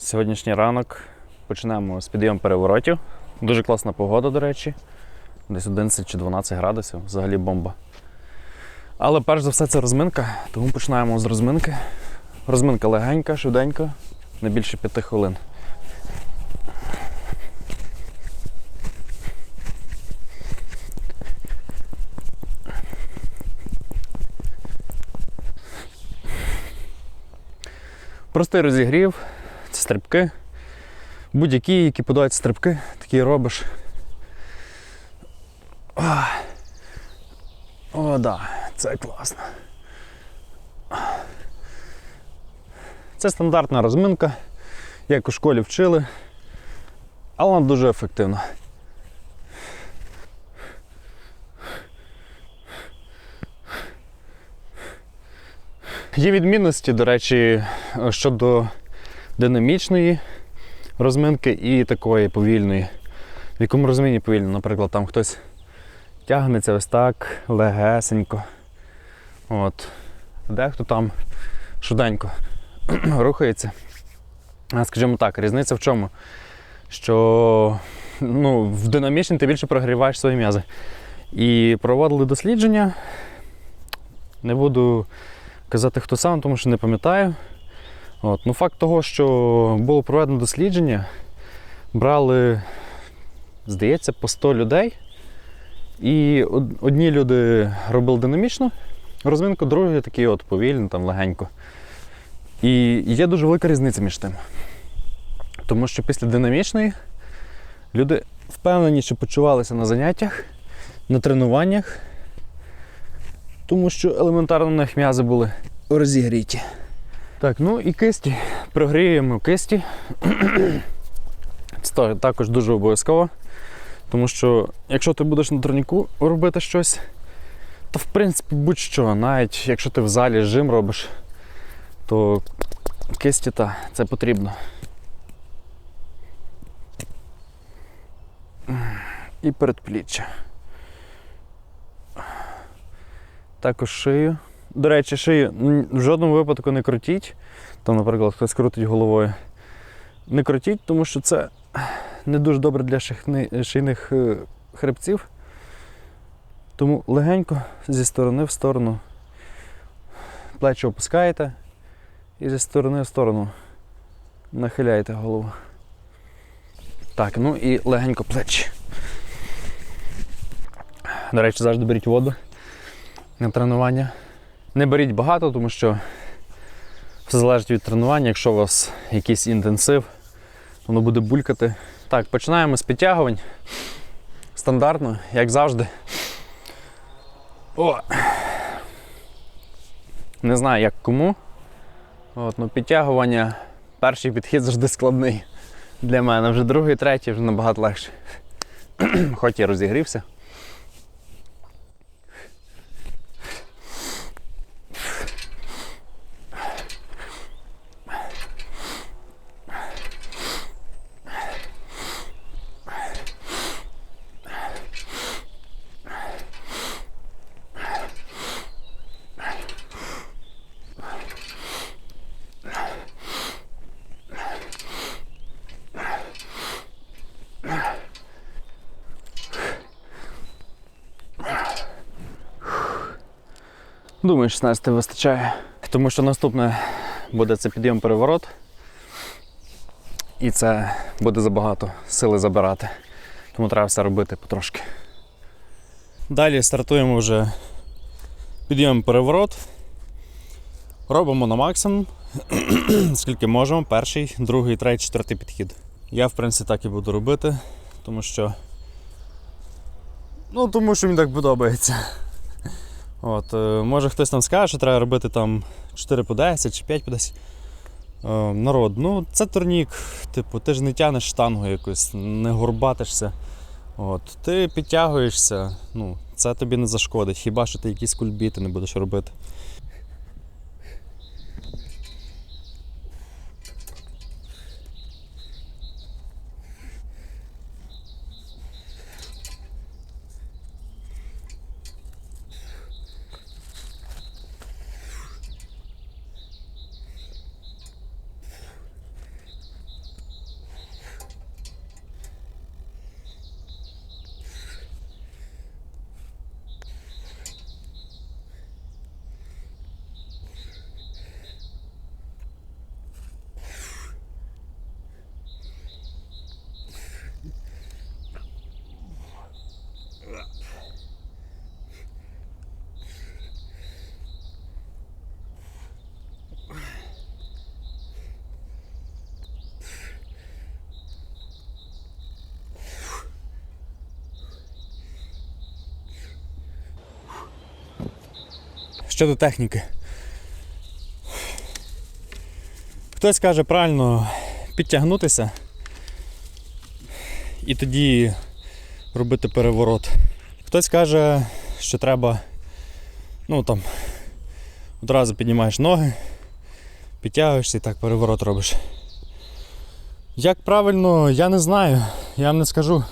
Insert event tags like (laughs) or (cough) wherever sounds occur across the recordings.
Сьогоднішній ранок почнемо з підйом переворотів. Дуже класна погода, до речі. Десь 11 чи 12 градусів, взагалі бомба. Але перш за все це розминка, тому починаємо з розминки. Розминка легенька, швиденька, не більше 5 хвилин. Простий розігрів, стрибки. Будь-які, які подаються стрибки, такі робиш. О, да, це класно. Це стандартна розминка, як у школі вчили, але вона дуже ефективна. Є відмінності, до речі, щодо динамічної розминки і такої повільної. В якому розумінні повільно, наприклад, там хтось тягнеться ось так, легесенько. От. Дехто там швиденько (clears throat) рухається. А, Скажімо так, різниця в чому? Що ну, в динамічній ти більше прогріваєш свої м'язи. І проводили дослідження. Не буду казати, хто сам, тому що не пам'ятаю. От. Ну, факт того, що було проведено дослідження, брали, здається, по 100 людей. І одні люди робили динамічну розминку, другі такі от повільно, там легенько. І є дуже велика різниця між тим. Тому що після динамічної люди впевненіше почувалися на заняттях, на тренуваннях, тому що елементарно в них м'язи були розігріті. Так, ну і кисті. Прогріємо кисті. Це також дуже обов'язково. Тому що якщо ти будеш на турніку робити щось, то в принципі будь-що, навіть якщо ти в залі жим робиш, то кисті та це потрібно. І передпліччя. Також шию. До речі, шию в жодному випадку не крутіть. Там, наприклад, хтось крутить головою. Не крутіть, тому що це не дуже добре для шийних е, хребців. Тому легенько зі сторони в сторону плечі опускаєте і зі сторони в сторону нахиляєте голову. Так, ну і легенько плечі. До речі, завжди беріть воду на тренування. Не беріть багато, тому що все залежить від тренування. Якщо у вас якийсь інтенсив, воно буде булькати. Так, починаємо з підтягувань. Стандартно, як завжди. О! Не знаю, як кому. От, ну, підтягування, перший підхід завжди складний для мене. Вже другий, третій вже набагато легше. Хоч я розігрівся. Думаю, 16 вистачає. Тому що наступне буде це підйом переворот. І це буде забагато сили забирати. Тому треба все робити потрошки. Далі стартуємо вже підйом переворот. Робимо на максимум, (clears throat) скільки можемо. Перший, другий, третій, четвертий підхід. Я, в принципі, так і буду робити, тому що. Ну, тому що мені так подобається. От, е, може хтось там скаже, що треба робити там 4 по 10 чи 5 по 10. Е, народ, ну це турнік, типу, ти ж не тянеш штангу якусь, не горбатишся. От, ти підтягуєшся, ну, це тобі не зашкодить, хіба що ти якісь кульбіти не будеш робити. Щодо техніки. Хтось каже правильно підтягнутися і тоді робити переворот. Хтось каже, що треба, ну там, одразу піднімаєш ноги, підтягуєшся і так переворот робиш. Як правильно, я не знаю, я вам не скажу.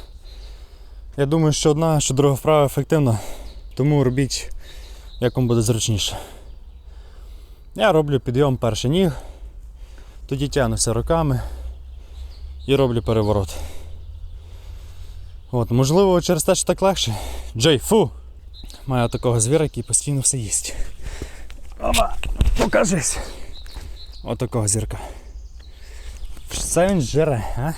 Я думаю, що одна, що друга вправа ефективна, тому робіть, як вам буде зручніше. Я роблю підйом перший ніг, тоді тягнуся руками і роблю переворот. От, можливо, через те, що так легше. Джей, фу! Маю такого звіра, який постійно все їсть. Оба, покажись! От такого зірка. Це він жере, а?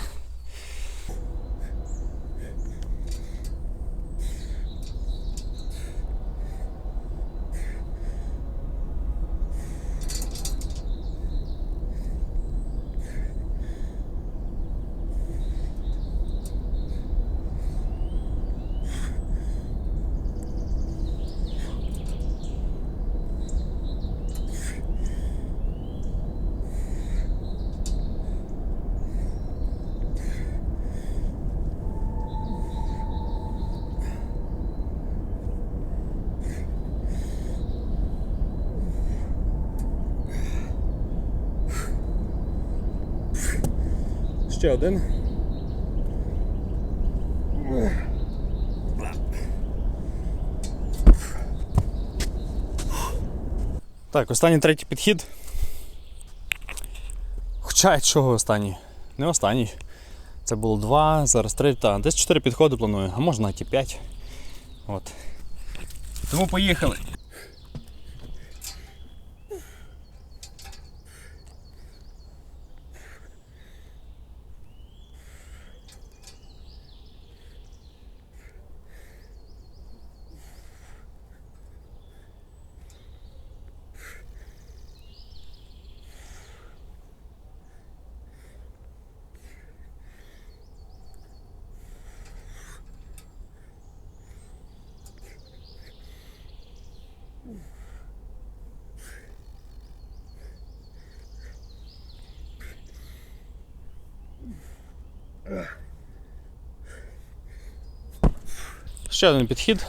Ще один. Так, останній третій підхід. Хоча чого останній? Не останній. Це було два, зараз три, та, десь чотири підходи планую, а може навіть і п'ять. Тому поїхали. Ще один підхід.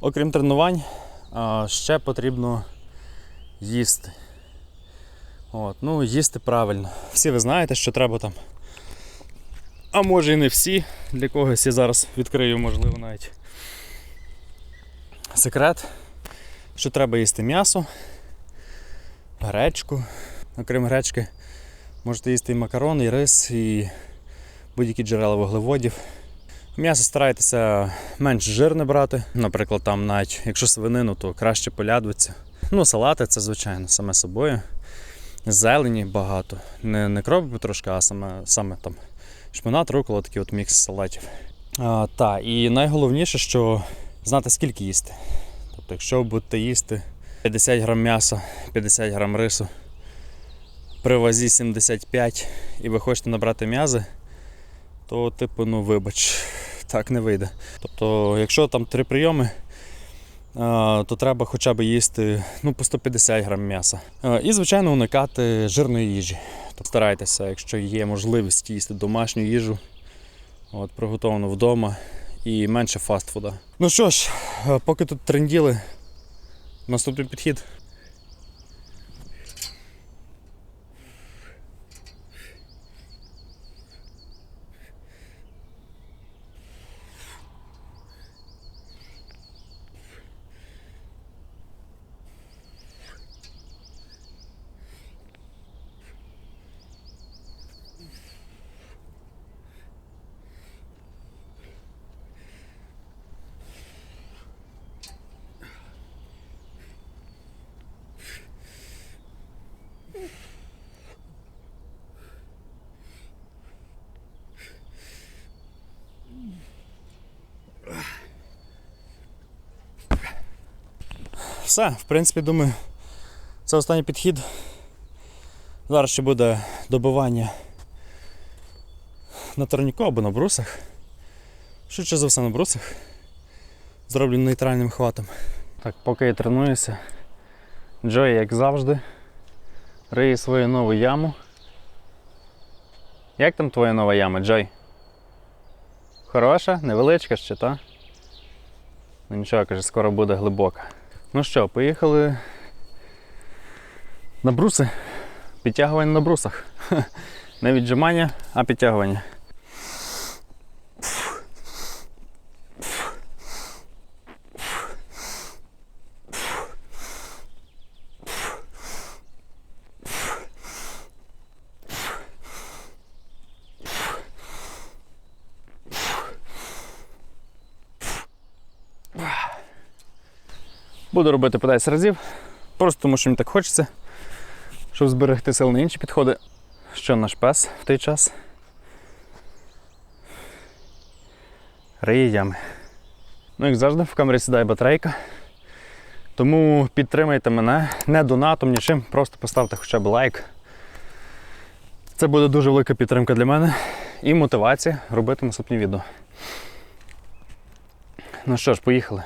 Окрім тренувань, ще потрібно їсти. От, ну, їсти правильно. Всі ви знаєте, що треба там. А може і не всі. Для когось я зараз відкрию, можливо, навіть секрет, що треба їсти м'ясо, гречку. Окрім гречки, можете їсти і макарони, і рис, і будь-які джерела вуглеводів. М'ясо старайтеся менш жирне брати. Наприклад, там навіть якщо свинину, то краще полядвиця. Ну, салати це, звичайно, саме собою. Зелені багато. Не, не кропи трошки, а саме, саме там шпинат, рукола, такий от мікс салатів. А, та, і найголовніше, що знати скільки їсти. Тобто, якщо будете їсти 50 грам м'яса, 50 грам рису, при вазі 75 і ви хочете набрати м'язи, то, типу, ну вибач, так не вийде. Тобто, якщо там три прийоми, то треба хоча б їсти ну, по 150 грам м'яса. І, звичайно, уникати жирної їжі. Тобто старайтеся, якщо є можливість їсти домашню їжу, от, приготовану вдома і менше фастфуда. Ну що ж, поки тут тренділи, наступний підхід. Все, в принципі, думаю, це останній підхід. Зараз ще буде добивання на турніку або на брусах. Швидше за все на брусах. Зроблю нейтральним хватом. Так, поки я тренуюся, Джой, як завжди, риє свою нову яму. Як там твоя нова яма, Джой? Хороша, невеличка ще, та? Ну нічого, каже, скоро буде глибока. Ну що, поїхали на бруси. Підтягування на брусах. (laughs) Не віджимання, а підтягування. Буду робити по 10 разів, просто тому що мені так хочеться, щоб зберегти сил на інші підходи. Що наш пес в той час? Риє ями. Ну, як завжди, в камері сідає батарейка. Тому підтримайте мене не донатом, нічим, просто поставте хоча б лайк. Це буде дуже велика підтримка для мене і мотивація робити наступні відео. Ну що ж, поїхали.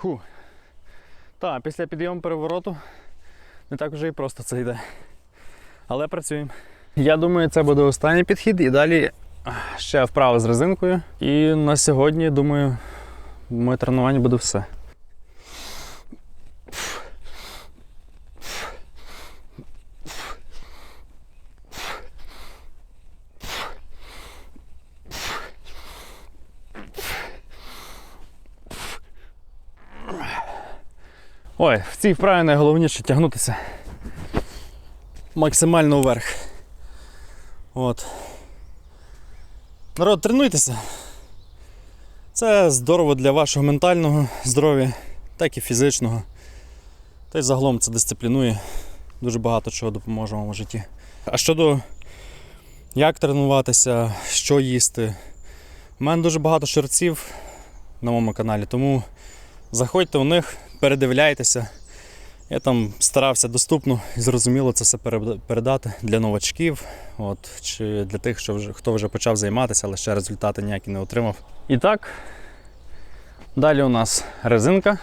Фу. Так, після підйому перевороту не так вже і просто це йде. Але працюємо. Я думаю, це буде останній підхід і далі ще вправи з резинкою. І на сьогодні, думаю, моє тренування буде все. Ой, в цій вправі найголовніше тягнутися максимально вверх. От. Народ, тренуйтеся. Це здорово для вашого ментального здоров'я, так і фізичного. Та й загалом це дисциплінує. Дуже багато чого допоможе вам у житті. А щодо як тренуватися, що їсти. У мене дуже багато шерців на моєму каналі, тому заходьте у них, передивляйтеся. Я там старався доступно і зрозуміло це все передати для новачків, от, чи для тих, що вже, хто вже почав займатися, але ще результати ніякі не отримав. І так, далі у нас резинка.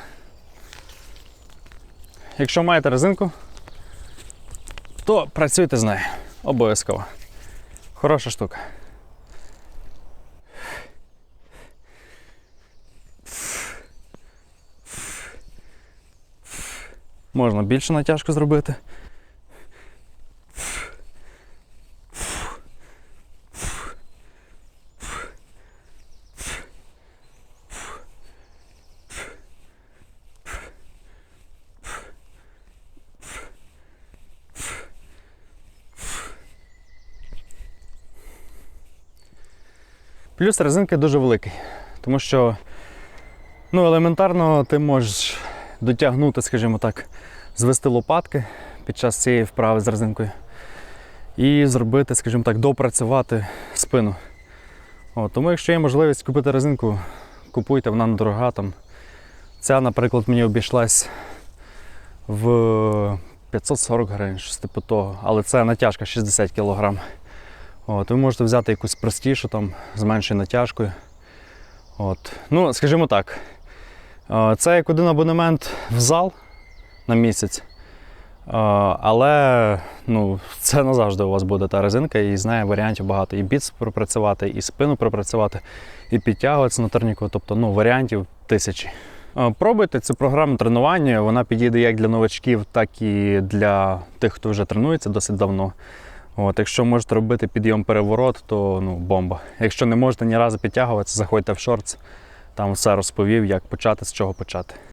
Якщо маєте резинку, то працюйте з нею. Обов'язково. Хороша штука. Можна більше натяжку зробити. Плюс резинки дуже великий, тому що ну, елементарно ти можеш дотягнути, скажімо так, звести лопатки під час цієї вправи з резинкою і зробити, скажімо так, допрацювати спину. От, тому якщо є можливість купити резинку, купуйте, вона недорога. Там. Ця, наприклад, мені обійшлась в 540 гривень, щось типу того. Але це натяжка 60 кг. От, ви можете взяти якусь простішу, там, з меншою натяжкою. От. Ну, скажімо так, е, це як один абонемент в зал на місяць. Але ну, це назавжди у вас буде та резинка, і з нею варіантів багато. І біц пропрацювати, і спину пропрацювати, і підтягуватися на турніку. Тобто ну, варіантів тисячі. Пробуйте цю програму тренування, вона підійде як для новачків, так і для тих, хто вже тренується досить давно. От, якщо можете робити підйом переворот, то ну, бомба. Якщо не можете ні разу підтягуватися, заходьте в шортс, там все розповів, як почати, з чого почати.